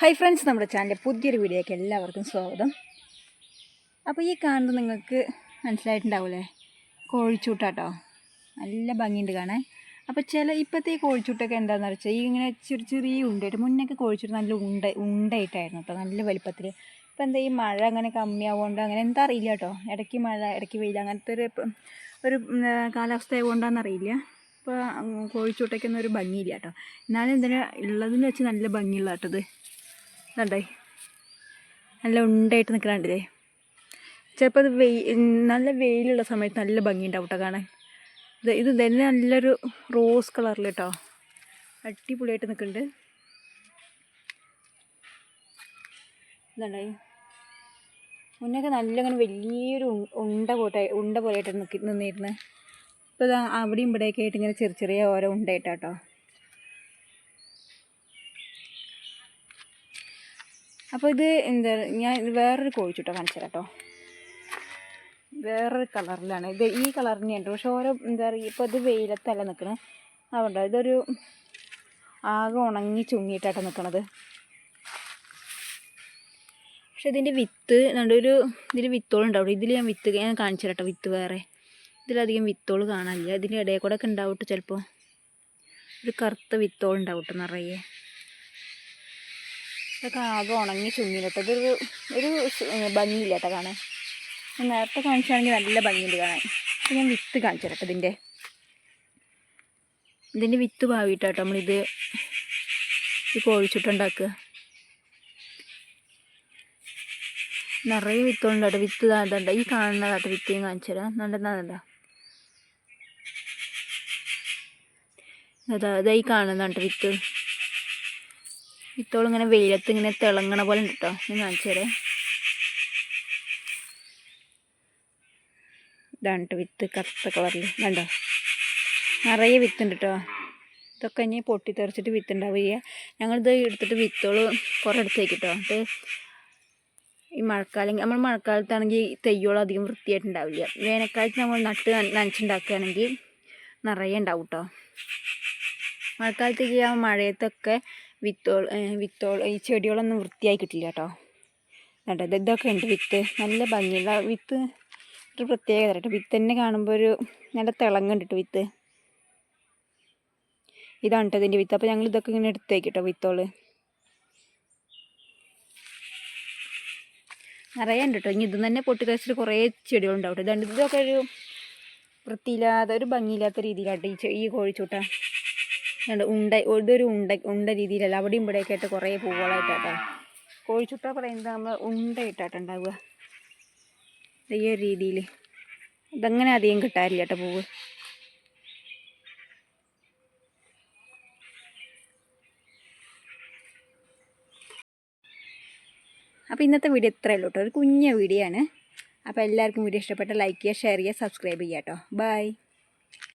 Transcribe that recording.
Hi friends നമ്മുടെ ചാനലിലെ പുതിയൊരു വീഡിയോയ്ക്ക് എല്ലാവർക്കും സ്വാഗതം. അപ്പോൾ ഈ കാണുന്നത് നിങ്ങൾക്ക് മനസ്സിലായിട്ടുണ്ടാവില്ലേ കോഴിച്ചൂട്ടാട്ടോ. നല്ല ഭംഗിയുണ്ട് കാണാൻ. അപ്പോൾ ചില ഇപ്പോഴത്തെ ഈ കോഴിച്ചൂട്ടൊക്കെ എന്താണെന്ന് വെച്ചാൽ ഈ ഇങ്ങനെ ചെറിയ ചെറിയ ഉണ്ടായിട്ട് മുന്നൊക്കെ കോഴിച്ചൂട്ട് നല്ല ഉണ്ട ഉണ്ടായിട്ടായിരുന്നു കേട്ടോ നല്ല വലിപ്പത്തിൽ ഇപ്പോൾ എന്താ ഈ മഴ അങ്ങനെ കമ്മിയാവുകൊണ്ട് അങ്ങനെ എന്താ അറിയില്ല കേട്ടോ ഇടയ്ക്ക് മഴ ഇടയ്ക്ക് വെയിൽ അങ്ങനത്തെ ഒരു ഒരു കാലാവസ്ഥ ആയതുകൊണ്ടാണെന്ന് അറിയില്ല. ഇപ്പോൾ കോഴിച്ചൂട്ടയ്ക്കൊന്നും ഒരു ഭംഗിയില്ല കേട്ടോ എന്നാലും എന്തിനാ ഉള്ളതെന്ന് വെച്ച് നല്ല ഭംഗിയുള്ള കേട്ടോ ഇത് കണ്ടേ? നല്ല ഉണ്ടായിട്ട് നിൽക്കണണ്ടില്ലേ ചിലപ്പോൾ അത് വെയിൽ നല്ല വെയിലുള്ള സമയത്ത് നല്ല ഭംഗിയുണ്ടാവും കേട്ടോ കാണാൻ. ഇത് തന്നെ നല്ലൊരു റോസ് കളറിൽ കേട്ടോ അടിപൊളിയായിട്ട് നിൽക്കുന്നുണ്ട് ഇതുണ്ടേ? മുന്നൊക്കെ നല്ല അങ്ങനെ വലിയൊരു ഉണ്ട പോട്ടെ ഉണ്ട പോലെയായിട്ട് നിൽക്കി നിന്നിരുന്നത് ഇപ്പോൾ ഇതാ അവിടെയും ഇവിടെയൊക്കെ ആയിട്ട് ഇങ്ങനെ ചെറിയ ചെറിയ ഓരോ ഉണ്ടായിട്ടാട്ടോ അപ്പോൾ ഇത് എന്താ ഞാൻ വേറൊരു കോഴിച്ചുട്ടോ കാണിച്ചു കേട്ടോ വേറൊരു കളറിലാണ്. ഇത് ഈ കളർ ഉണ്ട് പക്ഷെ ഓരോ എന്താ പറയുക ഇപ്പോൾ ഇത് വെയിലത്തല്ല നിൽക്കണത് അതുകൊണ്ട് ഇതൊരു ആകെ ഉണങ്ങി ചുങ്ങിയിട്ടാട്ടോ നിൽക്കണത് പക്ഷെ ഇതിന്റെ വിത്ത് നല്ലൊരു ഇതിൽ വിത്തോളുണ്ടാവും ഇതിൽ ഞാൻ വിത്ത് ഞാൻ കാണിച്ചു കേട്ടോ വിത്ത് വേറെ. ഇതിലധികം വിത്തോൾ കാണാനില്ല. ഇതിന്റെ ഇടയിൽ കൂടെ ഒക്കെ ഉണ്ടാവും ചിലപ്പോൾ ഒരു കറുത്ത വിത്തോളുണ്ടാവും കേട്ടോ നിറയെ. ഇതൊക്കെ ആകെ ഉണങ്ങി ചുങ്ങിയിട്ടോ ഇതൊരു ഒരു ഭംഗിയില്ല കേട്ടോ കാണാൻ. നേരത്തെ കാണിച്ചാണെങ്കിൽ നല്ല ഭംഗിയുണ്ട് കാണാൻ. അപ്പോൾ ഞാൻ വിത്ത് കാണിച്ചു തരട്ടെ ഇതിന്റെ ഇതിന്റെ വിത്ത് പാവിട്ടാട്ടോ നമ്മളിത് ഈ കോഴിച്ചുട്ടുണ്ടാക്കുക. നിറയെ വിത്തുകളുണ്ട് വിത്ത് ഇതാണ്ട്. ഈ കാണുന്നതാട്ടോ വിത്ത് ഞാൻ കാണിച്ചു തരാം. നല്ലതാണല്ലോ അതാ അതായി ഈ കാണുന്നതാട്ടോ വിത്ത്. വിത്തോളം ഇങ്ങനെ വെയിലത്ത് ഇങ്ങനെ തിളങ്ങണ പോലെ ഉണ്ട് കേട്ടോ ഞാൻ കാണിച്ചു തരാം. ഇതാണ് വിത്ത് കറുത്ത കളറിൽ കണ്ടോ? നിറയെ വിത്തുണ്ട് കേട്ടോ ഇതൊക്കെ ഇനി പൊട്ടിത്തെറിച്ചിട്ട് വിത്തുണ്ടാവുക ഞങ്ങളിത് എടുത്തിട്ട് വിത്തോൾ കുറേ എടുത്തേക്ക് കേട്ടോ അത് ഈ മഴക്കാലം നമ്മൾ മഴക്കാലത്താണെങ്കിൽ തെയ്യോളം അധികം വൃത്തിയായിട്ടുണ്ടാവില്ല വേനൽക്കാലത്ത് നമ്മൾ നട്ട് നന- നനച്ചുണ്ടാക്കുകയാണെങ്കിൽ നിറയെ ഉണ്ടാവും കേട്ടോ മഴക്കാലത്തേക്ക് ആ മഴയത്തൊക്കെ വിത്തോൾ വിത്തോൾ ഈ ചെടികളൊന്നും വൃത്തിയായി കിട്ടില്ല കേട്ടോ കേട്ടോ ഇത് ഇതൊക്കെ ഉണ്ട് വിത്ത്. നല്ല ഭംഗിയുള്ള വിത്ത്. ഒരു പ്രത്യേകത കേട്ടോ വിത്ത് തന്നെ കാണുമ്പോൾ ഒരു നല്ല തിളങ്ങുണ്ട് വിത്ത്. ഇതാണ് കേട്ടോ ഇതിന്റെ വിത്ത്. അപ്പോൾ ഞങ്ങൾ ഇതൊക്കെ ഇങ്ങനെ എടുത്തേക്ക് കേട്ടോ വിത്തോൾ. നിറയെ ഉണ്ട് കേട്ടോ ഇനി ഇതും തന്നെ പൊട്ടിത്തെറിച്ചിട്ട് കുറേ ചെടികളുണ്ടാവും കേട്ടോ ഇതാണ്ട് ഇതൊക്കെ ഒരു വൃത്തിയില്ലാതെ ഒരു ഭംഗിയില്ലാത്ത രീതിയിലാട്ടോ ഈ ഈ കോഴിച്ചൂട്ട. ഉണ്ട ഇതൊരു ഉണ്ട ഉണ്ട രീതിയിലല്ല അവിടെയും ഇവിടെയൊക്കെ ആയിട്ട് കുറേ പൂവുകളായിട്ടാട്ടോ. കോഴിച്ചുട്ട പറയുന്നത് നമ്മൾ ഉണ്ടയിട്ടാട്ടോ ഉണ്ടാവുക. ഈ ഒരു രീതിയിൽ ഇതങ്ങനെ അധികം കിട്ടാറില്ല കേട്ടോ പൂവ്. അപ്പോൾ ഇന്നത്തെ വീഡിയോ ഇത്രയേ ഉള്ളൂ കേട്ടോ. ഒരു കുഞ്ഞ വീഡിയോ ആണ്. അപ്പോൾ എല്ലാവർക്കും വീഡിയോ ഇഷ്ടപ്പെട്ട ലൈക്ക് ചെയ്യുക ഷെയർ ചെയ്യുക സബ്സ്ക്രൈബ് ചെയ്യുക കേട്ടോ. ബൈ